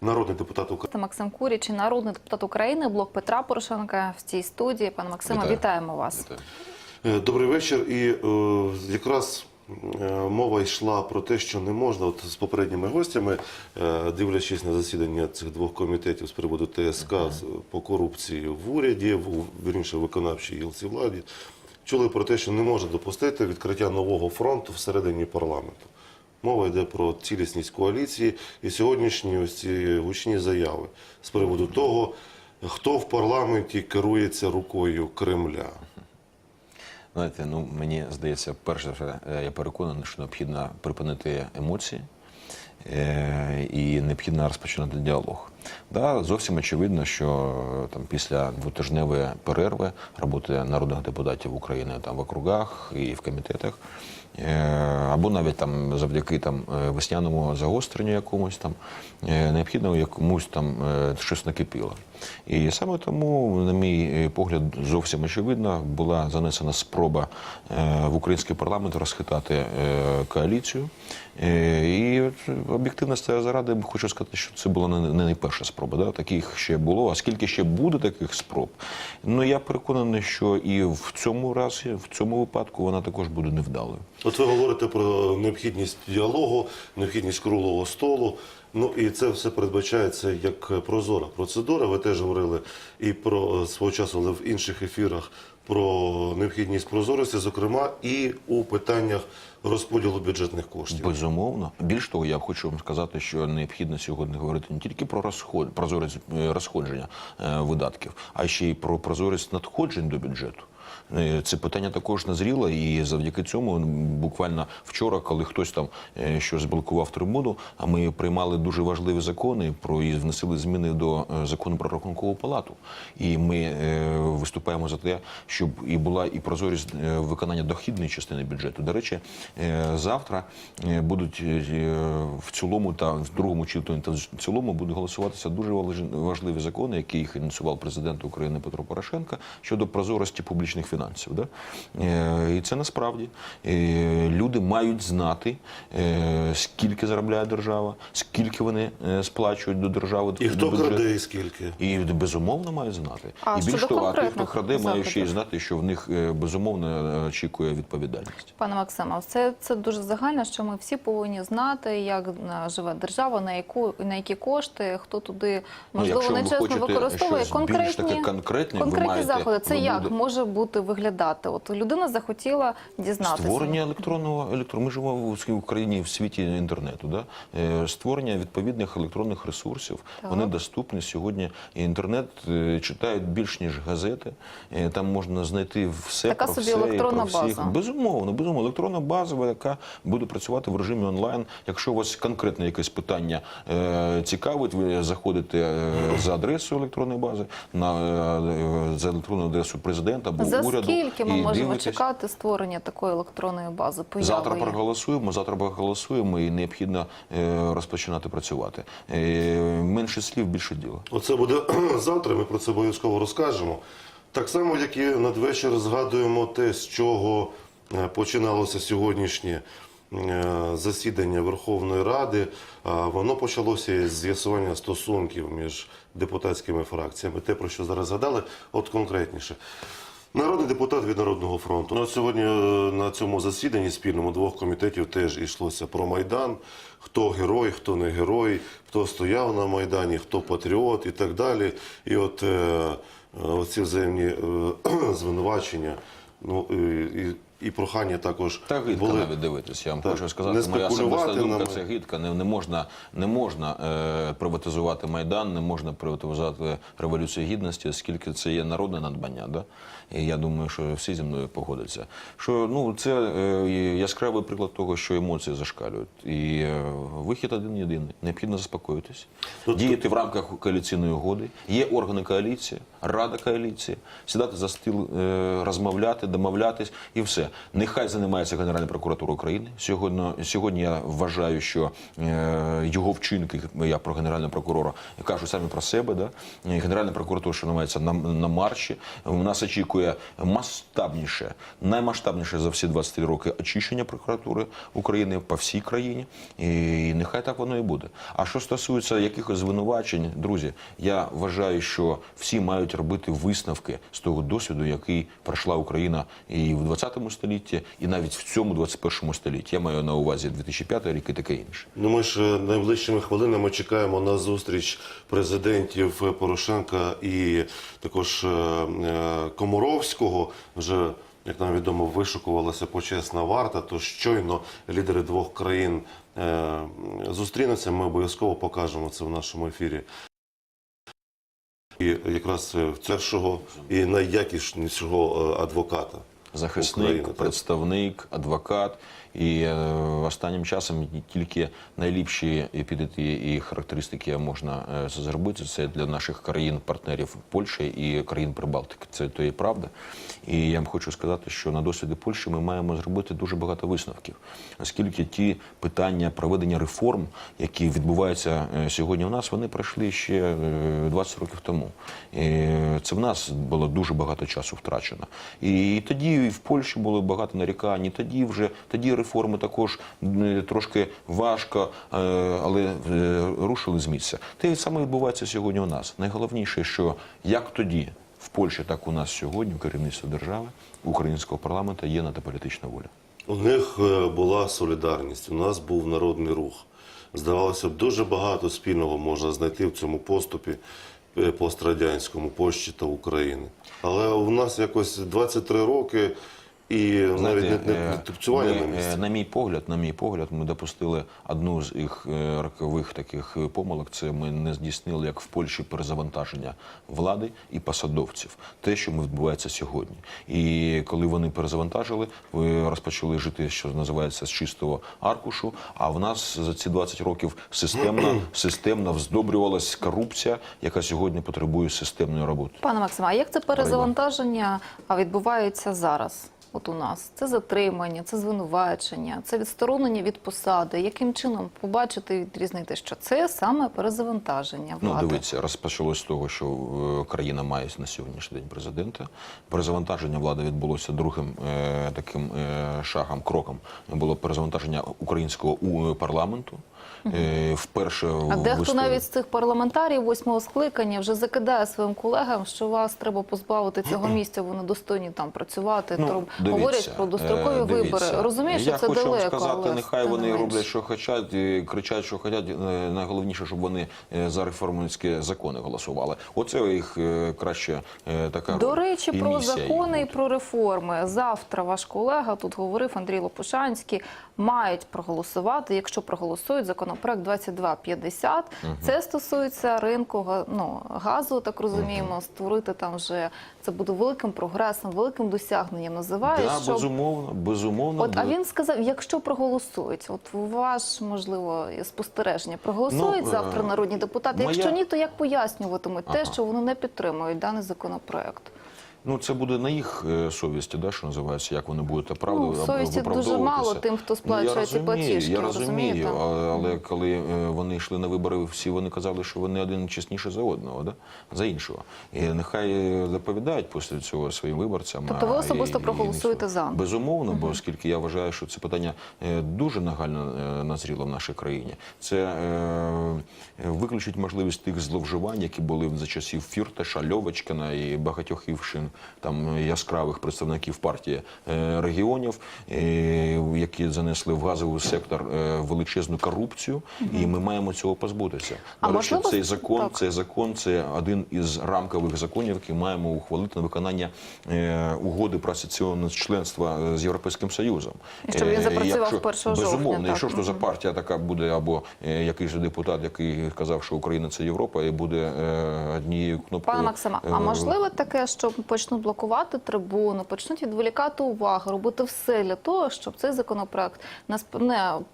Народний депутат України. Максим Куріч, народний депутат України, блок Петра Порошенка в цій студії. Пане Максиме, Вітаю. вітаємо вас. Вітаю. Е, Добрий вечір. І е, якраз е, мова йшла про те, що не можна, от з попередніми гостями, е, дивлячись на засідання цих двох комітетів з приводу ТСК з- по корупції в уряді, в вірніше виконавчій гілці владі, чули про те, що не можна допустити відкриття нового фронту всередині парламенту. Мова йде про цілісність коаліції і сьогоднішні ось ці гучні заяви з приводу того, хто в парламенті керується рукою Кремля. Знаєте, ну мені здається, перш за все, е, я переконаний, що необхідно припинити емоції е, і необхідно розпочинати діалог. Да, зовсім очевидно, що е, там після двотижневої перерви роботи народних депутатів України там в округах і в комітетах, е, або навіть там завдяки там е, весняному загостренню якомусь там необхідно якомусь там щось накипіло. І саме тому, на мій е, погляд, зовсім очевидно була занесена спроба е, в український парламент розхитати е, коаліцію. І от, об'єктивності заради хочу сказати, що це була не найперша спроба. Да? Таких ще було. А скільки ще буде таких спроб? Ну я переконаний, що і в цьому разі, в цьому випадку, вона також буде невдалою. От ви говорите про необхідність діалогу, необхідність круглого столу. Ну і це все передбачається як прозора процедура. Ви теж говорили і про е, свого часу, але в інших ефірах про необхідність прозорості, зокрема, і у питаннях розподілу бюджетних коштів. Безумовно. Більш того, я хочу вам сказати, що необхідно сьогодні говорити не тільки про розход, прозорість е, розходження е, видатків, а ще й про прозорість надходжень до бюджету. Е, Це питання також назріло, і завдяки цьому буквально вчора, коли хтось там е, щось блокував трибуну, а ми приймали дуже важливі закони про і вносили зміни до е, закону про рахункову палату. І ми виступаємо за те, щоб і була і прозорість виконання дохідної частини бюджету. До речі, завтра будуть в цілому та в другому читанні та в цілому будуть голосуватися дуже важ- важливі закони, які їх ініціював президент України Петро Порошенко щодо прозорості публічних фінансів. Да? Е, І це насправді е, люди мають знати, е, скільки заробляє держава, скільки вони сплачують до держави І до хто бюджету. краде, і скільки? І безумовно має знати. А і більш того, а хто краде, має ще й знати, що в них безумовно очікує відповідальність. Пане Максиме, це, це дуже загально, що ми всі повинні знати, як живе держава, на яку на які кошти, хто туди можливо Ну, якщо нечесно використовує таке ви конкретні маєте- заходи. Це ви як буде- може бути виглядати? От людина захотіла дізнатися. Створення електронного електро... Ми живемо в Україні в світі інтернету. Да? Е, Створення відповідних електронних ресурсів. Так. Вони доступні сьогодні. Інтернет е, читають більш ніж газети. Е, Там можна знайти все Така про собі все і електронна про всіх. база. Безумовно, безумовно, електронна базова, яка буде працювати в режимі онлайн. Якщо у вас конкретне якесь питання цікавить, ви заходите за адресою електронної бази на за електронну адресу президента або За уряду. скільки ми і можемо дивитесь. чекати створення такої електронної бази? появи Завтра проголосуємо, завтра проголосуємо і необхідно е, розпочинати працювати. Е, менше слів, більше діла. Оце буде завтра. Ми про це обов'язково розкажемо. Так само, як і надвечір згадуємо те, з чого е, починалося сьогоднішнє е, засідання Верховної Ради. Воно почалося із з'ясування стосунків між депутатськими фракціями. Те, про що зараз згадали, от конкретніше. Народний депутат від Народного фронту. Ну, сьогодні е, на цьому засіданні спільному двох комітетів теж йшлося про Майдан. Хто герой, хто не герой, хто стояв на Майдані, хто патріот і так далі. І от е, е, оці взаємні е, звинувачення, ну і, і, прохання також Та гидка були. навіть дивитися. Я вам Так, хочу сказати, не моя особиста думка нами. це гидка. Не, не можна, не можна е, приватизувати майдан, не можна приватизувати революцію гідності, оскільки це є народне надбання. Да? І я думаю, що всі зі мною погодяться. Що ну це е, яскравий приклад того, що емоції зашкалюють. І е, вихід один єдиний. Необхідно заспокоїтись, Ну, діяти в рамках коаліційної угоди. Є органи коаліції, рада коаліції, сідати за стіл, е, розмовляти, домовлятись і все. Нехай займається Генеральна прокуратура України. Сьогодні, сьогодні я вважаю, що е, його вчинки, я про генерального прокурора, кажу самі про себе. Да? Генеральна прокуратура, що на, на марші. Нас очікує масштабніше, наймасштабніше за всі 23 роки очищення прокуратури України по всій країні. І нехай так воно і буде. А що стосується якихось звинувачень, друзі, я вважаю, що всі мають робити висновки з того досвіду, який пройшла Україна і в 20 столітті, і навіть в цьому 21 столітті. Я маю на увазі 2005 рік і таке інше. Ну, ми ж е, найближчими хвилинами чекаємо на зустріч президентів Порошенка і також е, е, Комаровського. Вже як нам відомо, вишукувалася почесна варта. То щойно лідери двох країн зустрінуться. Ми обов'язково покажемо це в нашому ефірі. І якраз в першого і найякіснішого адвоката. Захисник, України, представник, адвокат. І е, останнім часом тільки найліпші епітети і характеристики можна е, зробити. Це для наших країн-партнерів Польщі і країн Прибалтики. Це то і правда. І я вам хочу сказати, що на досвіді Польщі ми маємо зробити дуже багато висновків, оскільки ті питання проведення реформ, які відбуваються е, сьогодні у нас, вони пройшли ще е, 20 років тому. І це в нас було дуже багато часу втрачено. І тоді в Польщі було багато нарікань, і тоді вже тоді реформи також е, трошки важко, е, але е, рушили з місця. Те саме відбувається сьогодні у нас. Найголовніше, що як тоді в Польщі, так у нас сьогодні, у керівництві держави, українського парламенту є політична воля. У них була солідарність, у нас був народний рух. Здавалося б, дуже багато спільного можна знайти в цьому поступі пострадянському Польщі та України. Але у нас якось 23 роки і навіть не, не, е, не тупцювання на е, місці. на мій погляд, на мій погляд, ми допустили одну з їх е, рокових таких е, помилок. Це ми не здійснили, як в Польщі, перезавантаження влади і посадовців. Те, що ми відбувається сьогодні. І коли вони перезавантажили, ви розпочали жити, що називається з чистого аркушу. А в нас за ці 20 років системно, системно вздобрювалась корупція, яка сьогодні потребує системної роботи. Пане Максиме, а як це перезавантаження а, відбувається зараз? От у нас це затримання, це звинувачення, це відсторонення від посади. Яким чином побачити і відрізнити, що це саме перезавантаження Ну, влади? дивіться, розпочалось з того, що е, країна має на сьогоднішній день президента. Перезавантаження влади відбулося другим е, таким е, шагом, кроком. Було перезавантаження українського у- парламенту. Е, вперше А дехто історії. навіть з цих парламентарів восьмого скликання вже закидає своїм колегам, що вас треба позбавити цього місця, вони достойні там працювати. Ну, дивіться, говорять про дострокові е, вибори. дивіться. Розумію, що це хочу вам далеко, сказати, але нехай вони не роблять, що хочуть, кричать, що хочуть. Е, Найголовніше, щоб вони за реформські закони голосували. Оце їх краще така До речі, І про закони і про реформи. Завтра ваш колега тут говорив Андрій Лопушанський. Мають проголосувати, якщо проголосують законопроект 2250. Це стосується ринку ну, газу. Так розуміємо, створити там вже це буде великим прогресом, великим досягненням. Називає, Да, що безумовно, безумовно. От, а він сказав, якщо проголосують, от ваш можливо спостереження, проголосують Ну, е, завтра народні депутати. моя- Якщо ні, то як пояснюватимуть те, що вони не підтримують даний законопроект? Ну, це буде на їх е, совісті, да, що називається, як вони будуть оправдувати. Ну, совісті дуже мало тим, хто сплачує я ці платіжки, Я розумію, але коли е, вони йшли на вибори, всі вони казали, що вони один чесніше за одного, да? за іншого. І нехай доповідають після цього своїм виборцям. Тобто ви особисто і- і проголосуєте не за? Безумовно, бо оскільки я вважаю, що це питання е, дуже нагально назріло в нашій країні. Це е, виключить можливість тих зловживань, які були за часів Фірташа, Льовочкина і багатьох інших там яскравих представників партії е, регіонів, е, які занесли в газовий сектор е, величезну корупцію, і ми маємо цього позбутися. А До речі, можливо, цей закон, так. цей закон це один із рамкових законів, які маємо ухвалити на виконання е, угоди про асоційне членство е, з Європейським Союзом. І щоб він Е, запрацював якщо- 1 Безумовно, якщо ж то за партія така буде, або е, якийсь депутат, який казав, що Україна це Європа, і буде е, однією кнопкою. Пане Максиме, а е, можливо таке, що почнуть блокувати трибуну, почнуть відволікати увагу, робити все для того, щоб цей законопроект не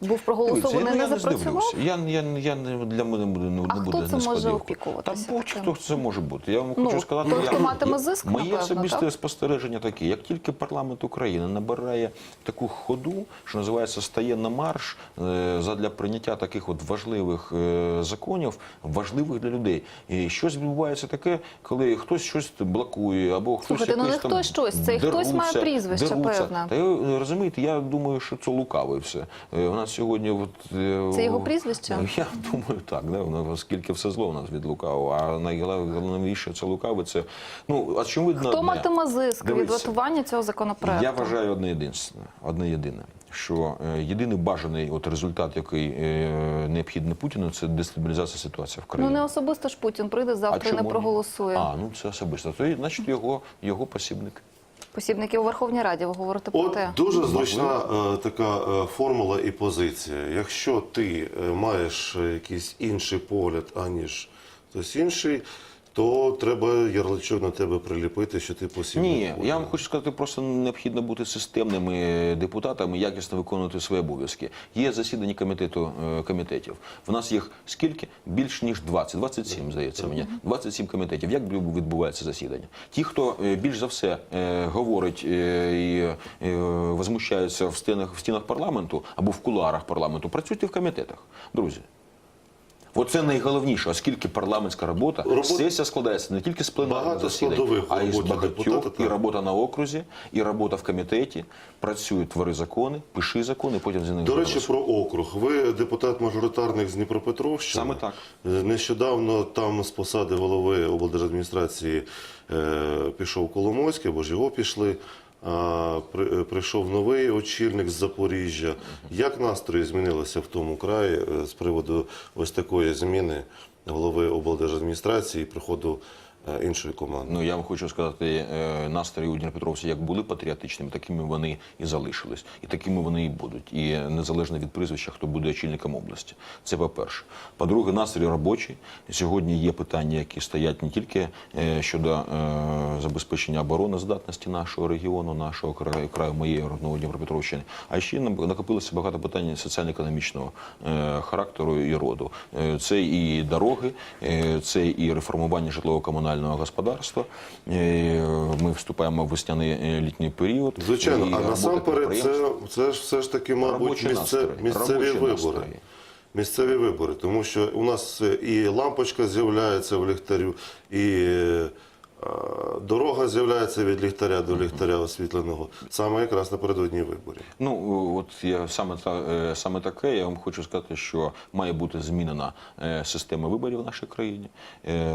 був проголосований, не запрацював. Я, я, я, не для мене буде не, А не хто буде це може опікуватися Та будь-хто це може бути. Я вам Ну, хочу сказати, я, матиме зиск, моє особисте спостереження таке. Як тільки парламент України набирає таку ходу, що називається стає на марш е, задля прийняття таких от важливих е, законів, важливих для людей. І щось відбувається таке, коли хтось щось блокує, або хтось Слухайте, ну не якийсь там хтось щось, це деруться, хтось має прізвище, деруться. певне. Та я розумієте, я думаю, що це лукавий все. Е, У нас сьогодні от, е, Це його прізвище? Я думаю, так, да, воно, оскільки все зло у нас від лукавого. А найголовніше це лукаве, це ну очевидно. Хто одне. матиме зиск від Дивіться, готування цього законопроекту? Я вважаю одне єдине, одне єдине. Що е, єдиний бажаний от результат, який е, необхідний Путіну, це дестабілізація ситуації в Ну не особисто ж Путін прийде завтра і не проголосує. А, ну це особисто. То, значить, його, його посібник. Посібники у Верховній Раді, ви говорите про От те. дуже зручна е, така е, формула і позиція. Якщо ти е, маєш е, якийсь інший погляд, аніж хтось інший, то треба ярличок на тебе приліпити, що ти посібник. Ні, я вам хочу сказати, просто необхідно бути системними депутатами, якісно виконувати свої обов'язки. Є засідання комітету е, комітетів. В нас їх скільки? Більш ніж 20, 27, здається мені. 27 комітетів. Як відбувається засідання? Ті, хто е, більш за все е, говорить і возмущається в стінах в стінах парламенту або в кулуарах парламенту, працюйте в комітетах, друзі. Оце найголовніше, оскільки парламентська робота, Робота- сесія складається не тільки з пленарних Багато засідань, а й з багатьох, і робота на окрузі, і робота в комітеті. Працюй, твори закони, пиши закони, потім за них До речі, про округ. Ви депутат-мажоритарник з Дніпропетровщини. Саме так. Е, Нещодавно там з посади голови облдержадміністрації е, пішов Коломойський, або ж його пішли. При- е, прийшов новий очільник з Запоріжжя. Як настрої змінилися в тому краї е, з приводу ось такої зміни голови облдержадміністрації і приходу іншої команди? Ну я вам хочу сказати, е, настрої у Дніпропетровці як були патріотичними, такими вони і залишились, і такими вони і будуть. І незалежно від прізвища, хто буде очільником області. Це по-перше. По-друге, настрій робочий. Сьогодні є питання, які стоять не тільки е, щодо е, забезпечення обороноздатності нашого регіону, нашого краю, краю моєї родного Дніпропетровщини, а ще накопилося багато питань соціально-економічного е, характеру і роду. Е, Це і дороги, е, це і реформування житлово-комунального господарства. Е, Ми вступаємо в весняний е, літній період. Звичайно, І а насамперед це, це ж все ж таки, мабуть, місце, місцеві вибори. настрої. Місцеві вибори, тому що у нас е, і лампочка з'являється в ліхтарю, і дорога з'являється від ліхтаря до ліхтаря освітленого, саме якраз напередодні виборів. Ну от я саме та е, саме таке. Я вам хочу сказати, що має бути змінена е, система виборів в нашій країні. Е,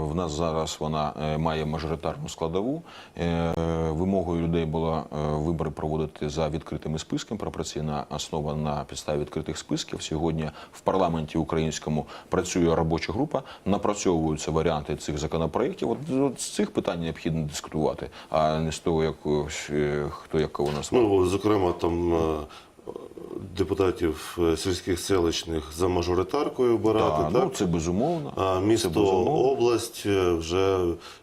В нас зараз вона е, має мажоритарну складову. Е, Вимогою людей було е, вибори проводити за відкритими списками. Пропорційна основа на підставі відкритих списків. Сьогодні в парламенті українському працює робоча група, напрацьовуються варіанти цих законопроєктів. От, з цих питань необхідно дискутувати, а не з того, як е, хто як кого назвав. Ну, зокрема, там е, депутатів е, сільських селищних за мажоритаркою обирати, Так, так? ну це безумовно. а це місто, безумовно. область е, вже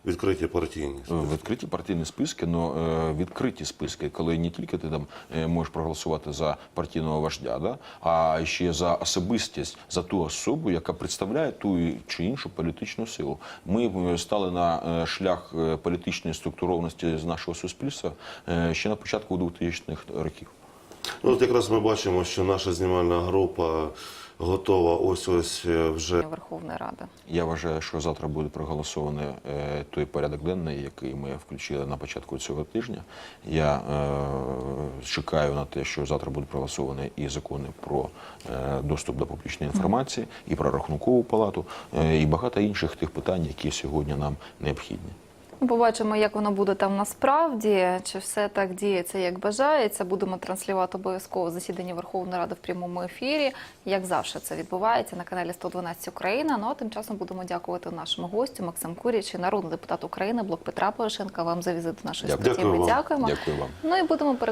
відкриті партійні. Відкриті партійні списки, але відкриті списки, коли не тільки ти там е, можеш проголосувати за партійного вождя, да, а ще за особистість, за ту особу, яка представляє ту чи іншу політичну силу. Ми е, стали на е, шлях е, політичної структурованості з нашого суспільства е, ще на початку 2000-х років. Ну, От якраз ми бачимо, що наша знімальна група готова ось ось е, вже Верховної Ради. Я вважаю, що завтра буде проголосований е, той порядок денний, який ми включили на початку цього тижня. Я е, чекаю на те, що завтра будуть проголосовані і закони про е, доступ до публічної інформації, і про рахункову палату, е, і багато інших тих питань, які сьогодні нам необхідні. Ми побачимо, як воно буде там насправді, чи все так діється, як бажається. Будемо транслювати обов'язково засідання Верховної Ради в прямому ефірі. Як завжди це відбувається на каналі 112 Україна. Ну а тим часом будемо дякувати нашому гостю Максим Куріч, народний депутат України, блок Петра Порошенка. Вам за візит до нашої студії. Ми дякуємо. Дякую вам. Ну і будемо пере-